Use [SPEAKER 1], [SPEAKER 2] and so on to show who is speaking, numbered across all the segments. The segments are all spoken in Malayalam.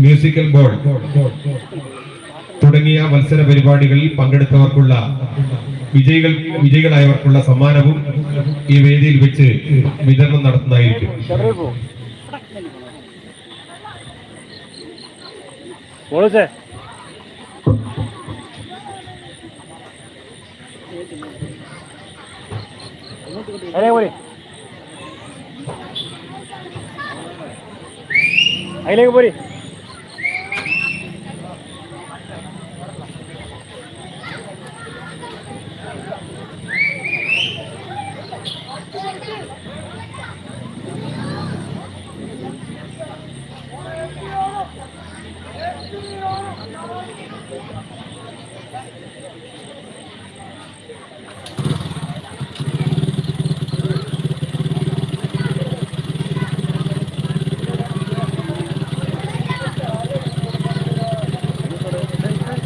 [SPEAKER 1] മ്യൂസിക്കൽ ബോർഡ് തുടങ്ങിയ മത്സര പരിപാടികളിൽ പങ്കെടുത്തവർക്കുള്ള വിജയികൾ വിജയികളായവർക്കുള്ള സമ്മാനവും ഈ വേദിയിൽ വെച്ച് വിതരണം നടത്തുന്നതായിരിക്കും.
[SPEAKER 2] അല്ലേ പോരി അതിലേക്ക്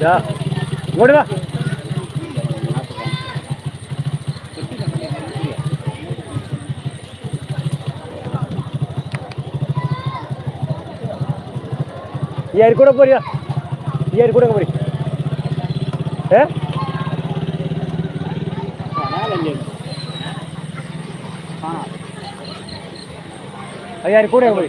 [SPEAKER 2] ഇങ്ങോട്ട് വാ. ഈ അരിക്കൂടെ പോരുക ഈ അരിക്കൂടെ പോരി. ഏ? ഈ അരിക്കൂടെ പോയി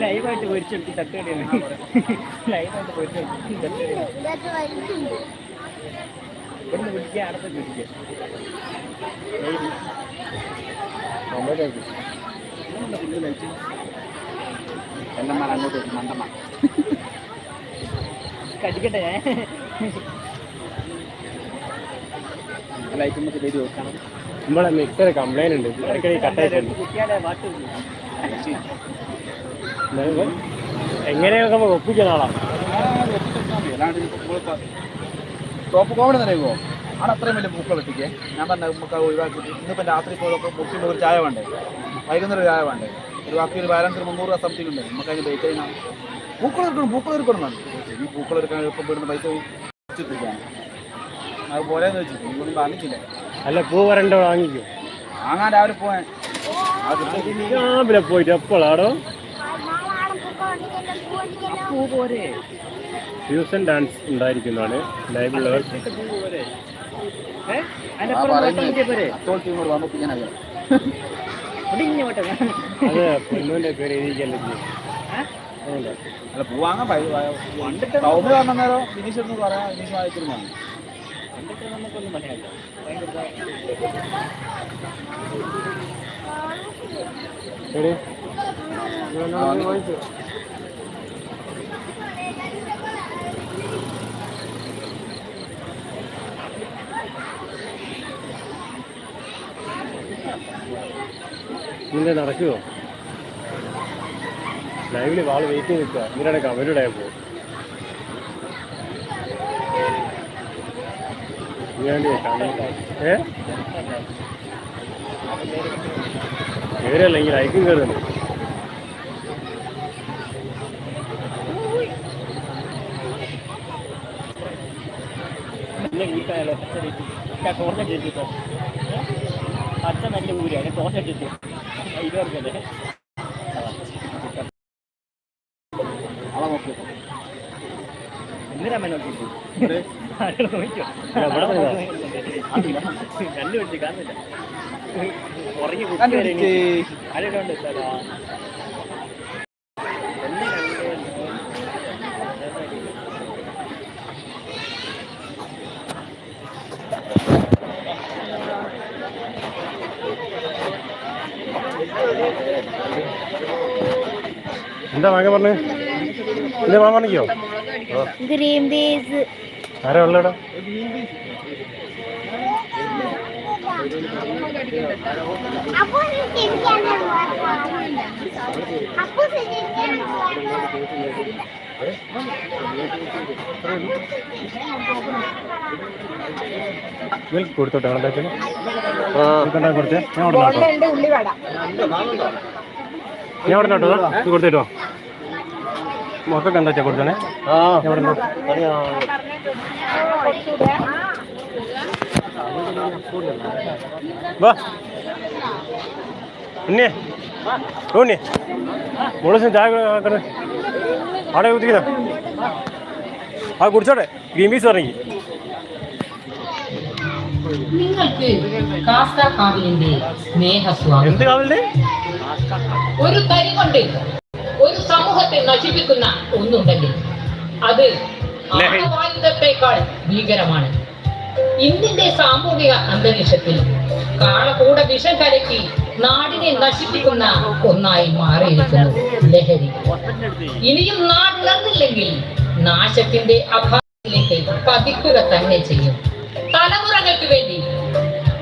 [SPEAKER 3] ലൈവായിട്ട് പൊരിച്ചെടുത്ത് തട്ടുകടയാണ് ലൈവായിട്ട് പൊരിച്ചെടുത്ത് തട്ടുകടയാണ് ഇവിടുന്ന് പിടിക്കുക അടുത്ത് പിടിക്കുക അങ്ങോട്ട് വരും മണ്ടന്മാർ കടിക്കട്ടെ ലൈറ്റ് നമുക്ക് ചെയ്ത് നോക്കണം
[SPEAKER 2] നമ്മളെ മിക്സർ കംപ്ലൈന്റ് ഉണ്ട് കട്ടായിട്ടുണ്ട്
[SPEAKER 3] കുട്ടിയാലെ
[SPEAKER 2] എങ്ങനെയൊക്കെ ഒപ്പിക്കുന്ന ആളാണ്
[SPEAKER 4] ടോപ്പ് കോമഡി നിറയുമോ ആണ് അത്രയും വലിയ പൂക്കൾ ഇട്ടിക്കേ ഞാൻ പറഞ്ഞ നമുക്ക് ഒഴിവാക്കിയിട്ട് ഇന്നിപ്പം രാത്രി പോലൊക്കെ മുക്കിന്റെ ഒരു ചായ വേണ്ടേ? വൈകുന്നേരം ഒരു ചായ വേണ്ടേ? ഒരു ബാക്കി ഒരു ബാലൻസ് മുന്നൂറ് രൂപ സംതിങ് ഉണ്ട്. നമുക്ക് അതിന് വെയിറ്റ് ചെയ്യണം. പൂക്കൾ എടുക്കണം പൂക്കൾ എടുക്കണം ഈ പൂക്കൾ എടുക്കാൻ എളുപ്പം പെടുന്ന പൈസ വെച്ചിട്ടിരിക്കുകയാണ്. അത് പോലെയെന്ന് വെച്ചിട്ട് ഇതൊന്നും വാങ്ങിച്ചില്ല
[SPEAKER 2] അല്ല പൂ വരണ്ട വാങ്ങിക്കും?
[SPEAKER 4] വാങ്ങാൻ രാവിലെ അത്
[SPEAKER 2] രാവിലെ പോയിട്ട് എപ്പോഴാടോ
[SPEAKER 3] പൂ പോരെ
[SPEAKER 2] ഫ്യൂഷൻ ഡാൻസ് ഉണ്ടായിരിക്കുന്നതാണ്. ലൈവിലുള്ളവർ
[SPEAKER 3] പോരെ?
[SPEAKER 2] അത് പൊന്നുവിന്റെ എഴുതിക്കല്ലേ
[SPEAKER 4] അല്ല നേരം വിനീഷ് എന്ന് പറയാം വിനീഷ് വായിച്ചിരുന്നാണ്
[SPEAKER 3] കണ്ടിട്ട് നമുക്കൊന്നും പറയാനില്ല ഭയങ്കര
[SPEAKER 2] എടി നിന്റെ നടക്കുമോ ലൈവിൽ വാൾ വെയിറ്റ് ചെയ്ത് നിൽക്കുക. ഇതിനിടെ അവരുടെ പോകും ഏ? കയറിയല്ല ഇങ്ങനെ ഐക്കും കയറുന്നു
[SPEAKER 3] നല്ല വീട്ടായാലോ ടോർച്ച ചെയ്തിട്ടോ അച്ഛൻ നല്ല ഊരാണ് ടോർച്ച അടിച്ചു ഇരുപത്
[SPEAKER 4] ആളെ നോക്കി
[SPEAKER 3] എന്തിനാ നോക്കി നോക്കിയോ കണ്ടുപിടിച്ച് കാണുന്നില്ല.
[SPEAKER 2] എന്താ വാങ്ങാൻ പറഞ്ഞു? എന്താ വാങ്ങാൻ പറഞ്ഞോ
[SPEAKER 5] ഗ്രീൻ പീസ്
[SPEAKER 2] ആരാ ഉള്ളടാ മിൽക്ക് കൊടുത്തോട്ടെ കൊടുത്തേ? ഞാൻ ഞാൻ ഇവിടെ കൊടുത്തിട്ടോ. മൊത്തം കണ്ടാ കൊടുത്തേ? ആ. എവിടെ വാ. ഉണ്ണി ഉണ്ണി മുളസിന് ചായ ആക്കണേ അവിടെ കുത്തിക്കുന്ന ആ കുടിച്ചോട്ടെ. ഗ്രീൻ പീസ് ഇറങ്ങി
[SPEAKER 6] നിങ്ങൾക്ക് കാസ്ക കാവിലിന്റെ സ്നേഹസ്വാഗതം.
[SPEAKER 2] എന്ത് കാവലേ
[SPEAKER 6] ഒരു തരി കൊണ്ട് ഒരു സമൂഹത്തെ നശിപ്പിക്കുന്ന ഒന്നുണ്ടെങ്കിൽ അത് ഭീകരമാണ്. ഇന്നിന്റെ സാമൂഹിക അന്തരീക്ഷത്തിൽ കാളകൂട വിഷം കലക്കി നാടിനെ നശിപ്പിക്കുന്ന ഒന്നായി മാറിയിരിക്കുന്നു ലഹരി. ഇനിയും നാടുണർന്നില്ലെങ്കിൽ നാശത്തിന്റെ അഭാവത്തിലേക്ക് പതിക്കുക തന്നെ ചെയ്യും. തലമുറകൾക്ക് വേണ്ടി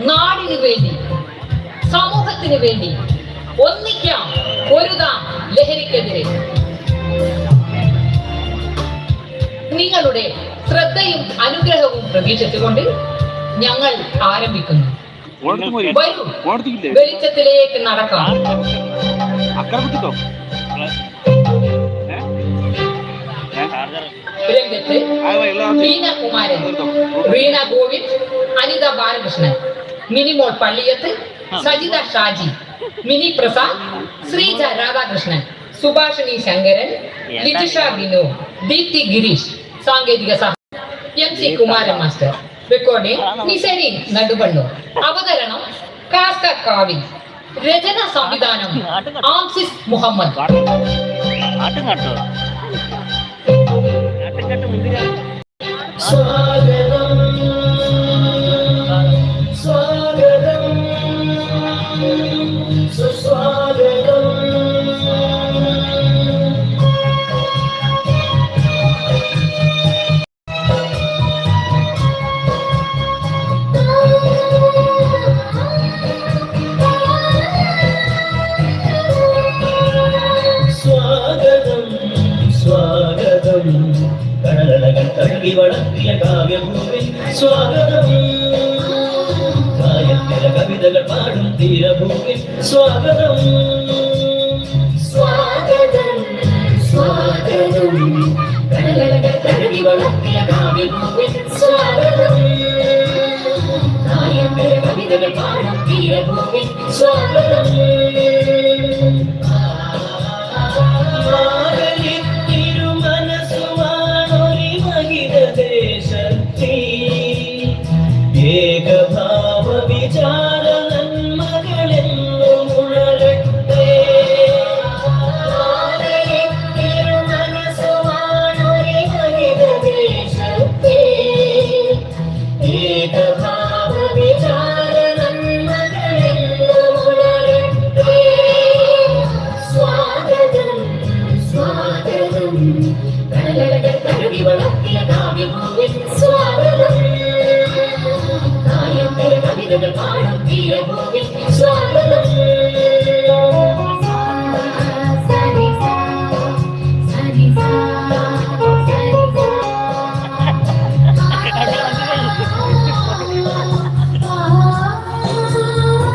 [SPEAKER 6] നാടിനു വേണ്ടി സമൂഹത്തിന് വേണ്ടി ഒന്നിക്കാം ഒരുതാം ലഹരിക്കെതിരെ. നിങ്ങളുടെ ശ്രദ്ധയും അനുഗ്രഹവും പ്രതീക്ഷിച്ചുകൊണ്ട് ഞങ്ങൾ ആരംഭിക്കുന്നു. വെളിച്ചത്തിലേക്ക് നടക്കാം. രംഗത്ത് കുമാരൻ റീന ഗോവിന്ദ് അനിത ബാലകൃഷ്ണൻ മിനിമോൾ പള്ളിയത്ത് സജിത ഷാജി മിനി പ്രസാദ് ശ്രീജ രാധാകൃഷ്ണൻ സുഭാഷിണി ശങ്കരൻ ലിജിഷ ബിനു ദീപ്തി ഗിരീഷ്. സാങ്കേതിക സഹായം M C Kumaran master. Recording Nisari Naduvannur അവതരണം കാസ്ക കാവിൽ രചന സംവിധാനം ആംസിസ് മുഹമ്മദ്.
[SPEAKER 7] സ്വാഗതം സ്വാഗതം കടലകൾ തഴുകി വളർത്തിയ കാവ്യഭൂമി സ്വാഗതം കായത്തില കവിതകൾ പാടും തീരഭൂമി സ്വാഗതം സ്വാഗതം സ്വാഗതം കടലകൾ തഴുകി വളർത്തിയ കാവ്യഭൂമി സ്വാഗതം കായത്തില കവിതകൾ പാടും തീരഭൂമി സ്വാഗതം the bottom of the ocean. So